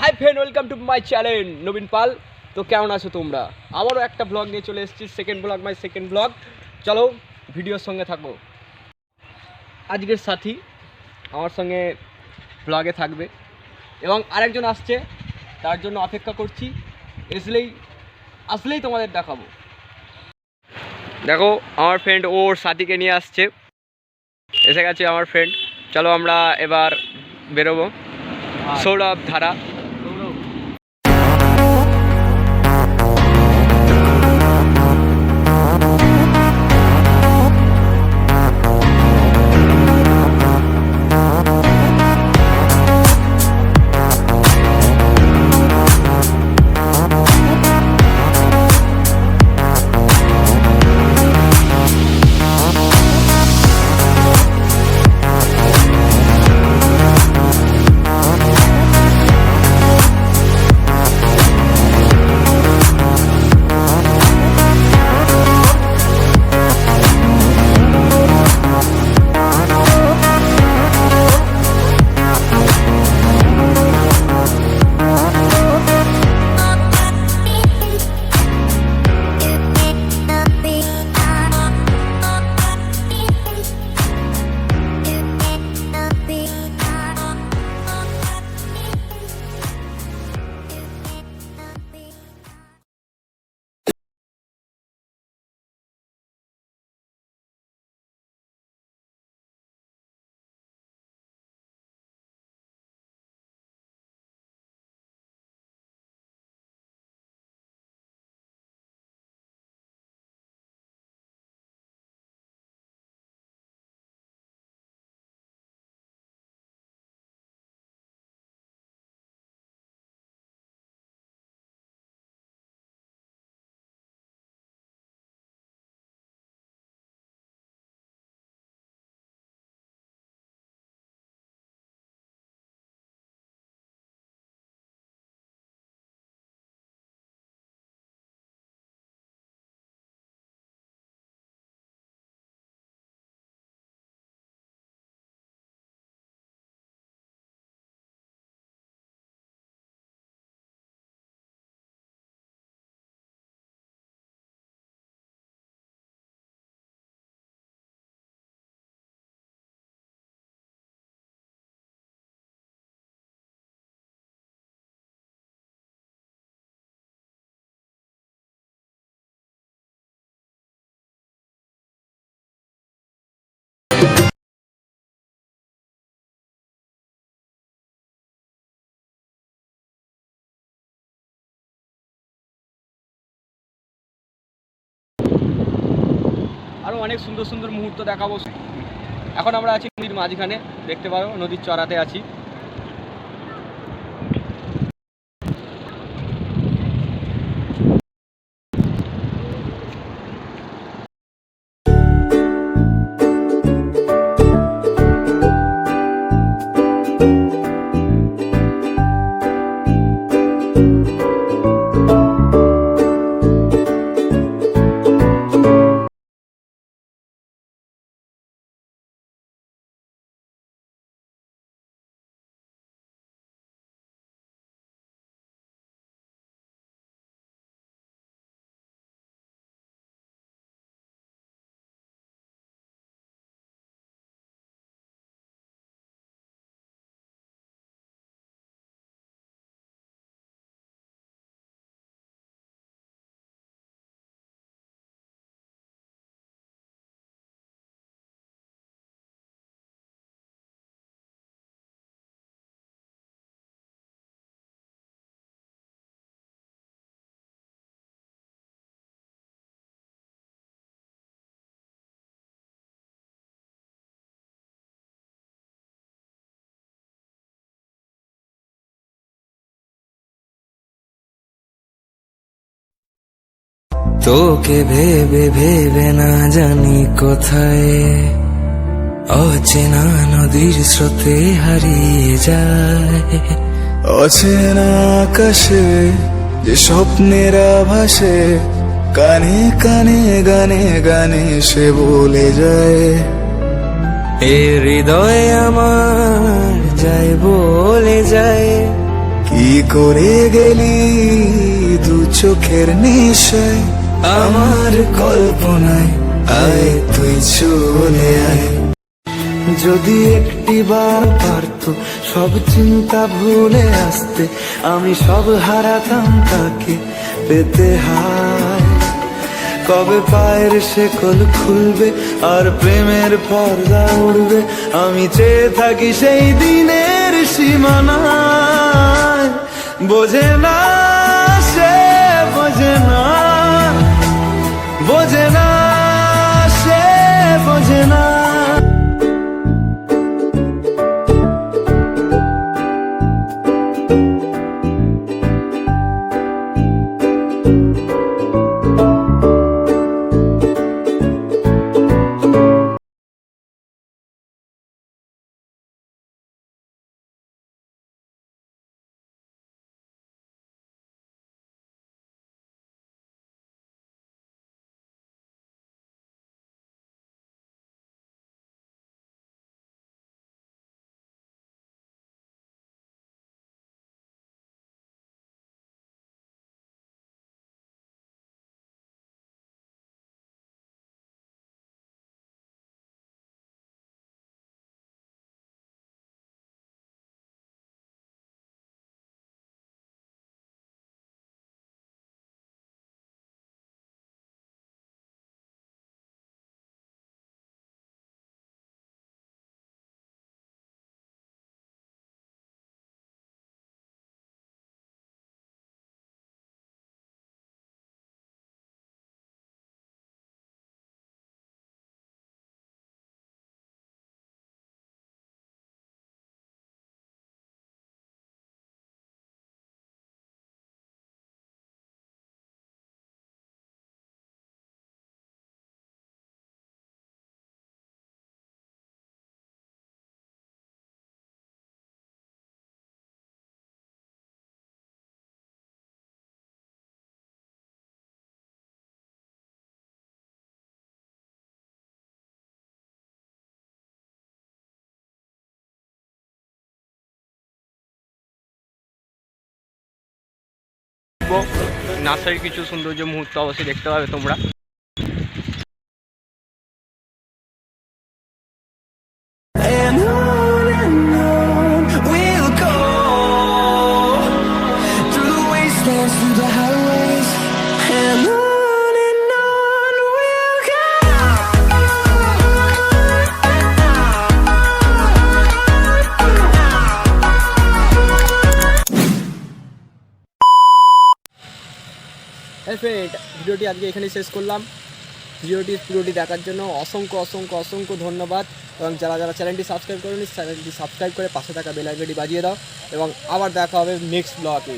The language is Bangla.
Hi friend welcome to my channel Nabin Pal তো কেমন আছো তোমরা? আবারও একটা ব্লগ নিয়ে চলে এসেছি second vlog my second vlog চলো ভিডিওর সঙ্গে থাকো আজকের সাথী আমার সঙ্গে ব্লগে থাকবে। এবং আরেকজন আসছে, তার জন্য অপেক্ষা করছি। এসলেই, আসলেই তোমাদের দেখাবো। দেখো, আমার ফ্রেন্ড ওর সাথীকে নিয়ে আসছে। এসে গেছে আমার ফ্রেন্ড চলো আমরা এবার বেরোবো। सोड धारा আরও অনেক সুন্দর সুন্দর মুহূর্ত দেখাবো। এখন আমরা আছি নদীর মাঝখানে, দেখতে পারো, নদীর চড়াতে আছি। তোকে ভেবে ভেবে না জানি কোথায়। অচেনা নদীর স্রোতে হারিয়ে যায়। অচেনা আকাশে যে স্বপ্নের আভাসে কানে কানে গানে গানে সে বলে যায়। এ হৃদয় আমার যায় বলে যায়। কি করে গেলি দু চোখের নেশায়? আমার কল্পনায় আয়, তুই চলে আয়। যদি একটি বার পারতো সব চিন্তা ভুলে আসতে, আমি সব হারাতাম তাকে পেতে হায়। কবে পায়ের শেকল খুলবে আর প্রেমের পর্দা উড়বে, আমি চেয়ে থাকি সেই দিনের সীমানায়। বোঝে না নার্সারির কিছু সৌন্দর্য মুহূর্ত অবশ্যই দেখতে পাবে তোমরা। এফেক্ট ভিডিওটি আজকে এখানে শেষ করলাম। ভিডিওটি, পুরোটি দেখার জন্য অসংখ্য অসংখ্য অসংখ্য ধন্যবাদ। এবং যারা যারা চ্যানেলটি সাবস্ক্রাইব করেনি, চ্যানেলটি সাবস্ক্রাইব করে পাশে থাকা বেল বাজিয়ে দাও। এবং আবার দেখা হবে নেক্সট ব্লগে